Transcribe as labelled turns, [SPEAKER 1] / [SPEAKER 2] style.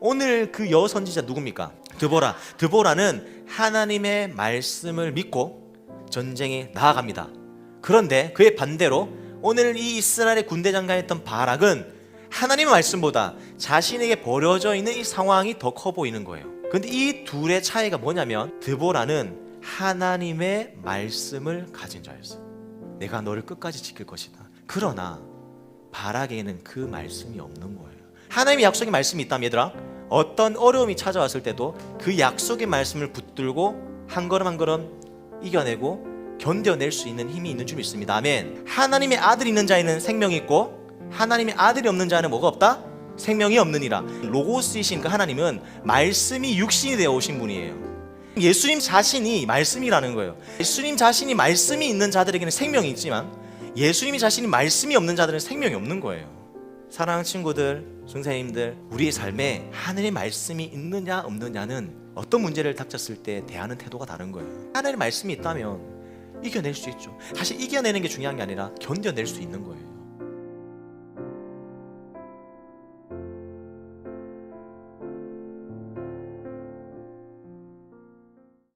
[SPEAKER 1] 오늘 그 여선지자 누굽니까? 드보라. 드보라는 하나님의 말씀을 믿고 전쟁에 나아갑니다. 그런데 그의 반대로 오늘 이 이스라엘의 군대 장관이었던 바락은 하나님의 말씀보다 자신에게 버려져 있는 이 상황이 더 커 보이는 거예요. 근데 이 둘의 차이가 뭐냐면 드보라는 하나님의 말씀을 가진 자였어요. 내가 너를 끝까지 지킬 것이다. 그러나 바락에는 그 말씀이 없는 거예요. 하나님의 약속의 말씀이 있다면 얘들아 어떤 어려움이 찾아왔을 때도 그 약속의 말씀을 붙들고 한 걸음 한 걸음 이겨내고 견뎌낼 수 있는 힘이 있는 줄 믿습니다. 아멘. 하나님의 아들이 있는 자에는 생명이 있고 하나님의 아들이 없는 자는 뭐가 없다? 생명이 없느니라. 로고스이신 그 하나님은 말씀이 육신이 되어 오신 분이에요. 예수님 자신이 말씀이라는 거예요. 예수님 자신이 말씀이 있는 자들에게는 생명이 있지만 예수님이 자신이 말씀이 없는 자들은 생명이 없는 거예요. 사랑하는 친구들, 선생님들, 우리의 삶에 하늘의 말씀이 있느냐 없느냐는 어떤 문제를 닥쳤을 때 대하는 태도가 다른 거예요. 하늘의 말씀이 있다면 이겨낼 수 있죠. 사실 이겨내는 게 중요한 게 아니라 견뎌낼 수 있는 거예요.